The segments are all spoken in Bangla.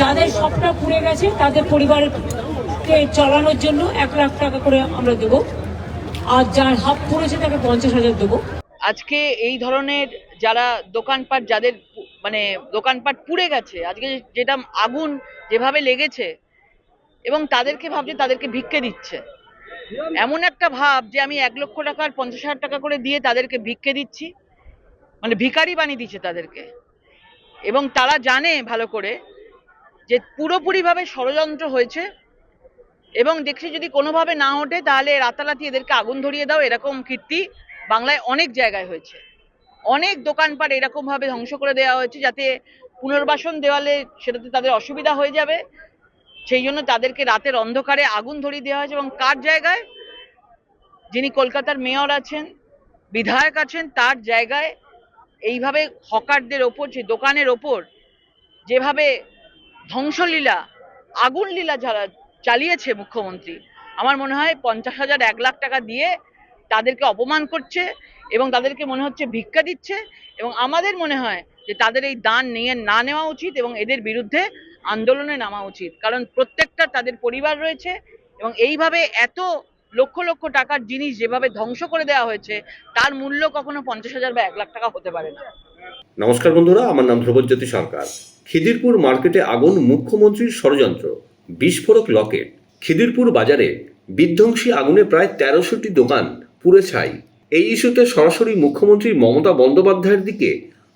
যাদের সবটা পুড়ে গেছে তাদের পরিবারকে চালানোর জন্য এক লাখ টাকা করে আমরা দেবো। আর যার হাফ পুড়েছে তাকে পঞ্চাশ হাজার দেবো। আজকে এই ধরনের যারা দোকানপাট, যাদের মানে দোকানপাট পুড়ে গেছে, আজকে যেটা আগুন যেভাবে লেগেছে, এবং তাদেরকে ভাবছে, তাদেরকে ভিক্ষে দিচ্ছে। এমন একটা ভাব যে আমি এক লক্ষ টাকার পঞ্চাশ হাজার টাকা করে দিয়ে তাদেরকে ভিক্ষে দিচ্ছি। মানে ভিখারি বানিয়ে দিচ্ছে তাদেরকে। এবং তারা জানে ভালো করে যে পুরোপুরিভাবে ষড়যন্ত্র হয়েছে এবং দেখছি যদি কোনোভাবে না ওঠে, তাহলে রাতারাতি এদেরকে আগুন ধরিয়ে দাও, এরকম কীর্তি বাংলায় অনেক জায়গায় হয়েছে। অনেক দোকানপাট এরকম ভাবে ধ্বংস করে দেওয়া হয়েছে যাতে পুনর্বাসন দেওয়ালে সেটাতে তাদের অসুবিধা হয়ে যাবে। সেই জন্য তাদেরকে রাতের অন্ধকারে আগুন ধরিয়ে দেওয়া হয়েছে এবং কার জায়গায়? যিনি কলকাতার মেয়র আছেন, বিধায়ক আছেন, তার জায়গায় এইভাবে হকারদের ওপর, যে দোকানের ওপর যেভাবে ধ্বংসলীলা, আগুন লীলা যারা চালিয়েছে মুখ্যমন্ত্রী, আমার মনে হয় পঞ্চাশ হাজার এক লাখ টাকা দিয়ে তাদেরকে অপমান করছে এবং তাদেরকে মনে হচ্ছে ভিক্ষা দিচ্ছে এবং আমাদের মনে হয় যে তাদের এই দান নিয়ে না নেওয়া উচিত এবং এদের বিরুদ্ধে আন্দোলনে নামা উচিত। কারণ প্রত্যেকটা তাদের পরিবার রয়েছে এবং এইভাবে এত লক্ষ লক্ষ টাকার জিনিস যেভাবে ধ্বংস করে দেওয়া হয়েছে, তার মূল্য কখনো পঞ্চাশ হাজার বা এক লাখ টাকা হতে পারে না। নমস্কার বন্ধুরা, আমার নাম ধ্রুবজ্যোতি সরকার। খিদিরপুর মার্কেটে আগুন মুখ্যমন্ত্রীর ষড়যন্ত্র। বিস্ফোরক লকেট। খিদিরপুর বাজারে বিধ্বংসী আগুনে প্রায় তেরোশোটি দোকান পুড়ে ছাই। এই ইস্যুতে সরাসরি মুখ্যমন্ত্রী মমতা বন্দ্যোপাধ্যায়ের দিকে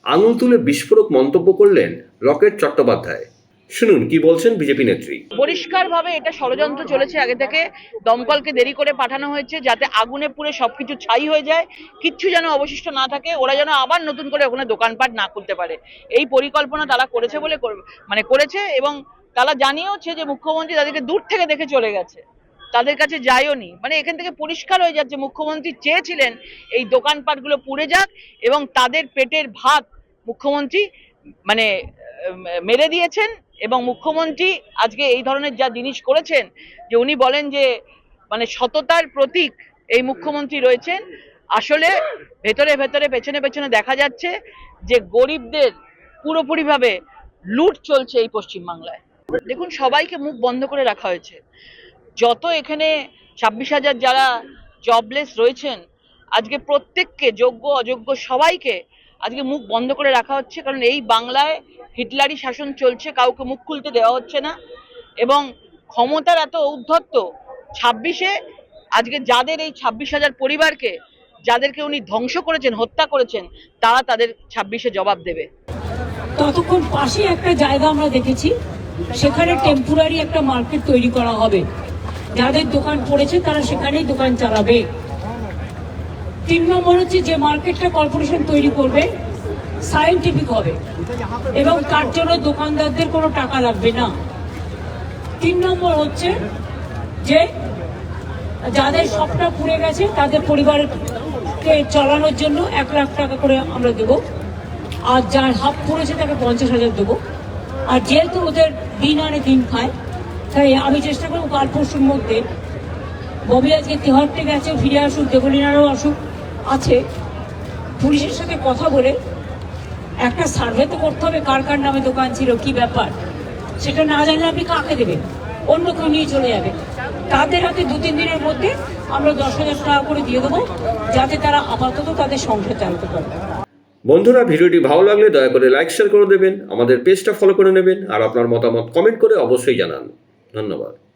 আঙুল তুলে বিস্ফোরক মন্তব্য করলেন লকেট চট্টোপাধ্যায়। শুনুন, কি বলছেন বিজেপি নেত্রী? পরিষ্কারভাবে এটা ষড়যন্ত্র চলেছে আগে থেকে। দমকলকে দেরি করে পাঠানো হয়েছে যাতে আগুনে পুড়ে সবকিছু ছাই হয়ে যায়। কিচ্ছু যেন অবশিষ্ট না থাকে, ওরা যেন আবার নতুন করে ওখানে দোকানপাট না খুলতে পারে। এই পরিকল্পনা তারা করেছে বলে মানে করেছে এবং তারা জানিয়েওছে যে মুখ্যমন্ত্রী তাদেরকে দূর থেকে দেখে চলে গেছে। তাদের কাছে যায়ও নি। মানে এখান থেকে পরিষ্কার হয়ে যাচ্ছে, মুখ্যমন্ত্রী চেয়েছিলেন এই দোকানপাটগুলো পুড়ে যাক এবং তাদের পেটের ভাত মুখ্যমন্ত্রী মানে মেরে দিয়েছেন। এবং মুখ্যমন্ত্রী আজকে এই ধরনের যা জিনিস করেছেন, যে উনি বলেন যে মানে সততার প্রতীক এই মুখ্যমন্ত্রী রয়েছেন, আসলে ভেতরে ভেতরে, পেছনে পেছনে দেখা যাচ্ছে যে গরিবদের পুরোপুরিভাবে লুট চলছে এই পশ্চিমবাংলায়। দেখুন, সবাইকে মুখ বন্ধ করে রাখা হয়েছে। যত এখানে ছাব্বিশ হাজার যারা জবলেস রয়েছেন, আজকে প্রত্যেককে, যোগ্য, অযোগ্য সবাইকে আজকে মুখ বন্ধ করে রাখা হচ্ছে, কারণ এই বাংলায় হিটলারি শাসন চলছে, কাউকে মুখ খুলতে দেওয়া হচ্ছে না। এবং ক্ষমতার এত ঔদ্ধত্য, ছাব্বিশে আজকে যাদের এই ছাব্বিশ হাজার পরিবারকে, যাদেরকে উনি ধ্বংস করেছেন, হত্যা করেছেন, তারা তাদের ছাব্বিশে জবাব দেবে। ততক্ষণ পাশে একটা জায়গা আমরা দেখেছি, সেখানে টেম্পোরারি একটা মার্কেট তৈরি করা হবে। যাদের দোকান পড়েছে, তারা সেখানেই দোকান চালাবে। তিন নম্বর হচ্ছে যে মার্কেটটা কর্পোরেশন তৈরি করবে সায়েন্টিফিক হবে। এবং তার জন্য দোকানদারদের কোনো টাকা লাগবে না। তিন নম্বর হচ্ছে যে যাদের সবটা পুড়ে গেছে, তাদের পরিবারকে চালানোর জন্য এক লাখ টাকা করে আমরা দেবো। আর যার হাফ পড়েছে, তাকে পঞ্চাশ হাজার দেবো। আর যেহেতু ওদের দিন আনে দিন খায়, তাই আমি চেষ্টা করব কাল পরশুর মধ্যে। ববি আজকে তেহারটে গেছে, ফিরে আসুক দেবলিনারও আসুক। আছে। পুলিশের সাথে কথা বলে একটা সার্ভে তো করতে হবে, কার কার নামে দোকান ছিল, কি ব্যাপার? সেটা না জানলে আপনি কাকে দেবেন? অন্য কেউ নিয়ে চলে যাবে। তাদের হাতে দু, তিন দিনের মধ্যে আমরা দশ হাজার টাকা করে দিয়ে দেবো, যাতে তারা আপাতত তাদের সংসার চালাতে পারে। বন্ধুরা, ভিডিওটি ভালো লাগলে দয়া করে লাইক শেয়ার করে দেবেন। আমাদের পেজটা ফলো করে নেবেন। আর আপনার মতামত কমেন্ট করে অবশ্যই জানান। ধন্যবাদ।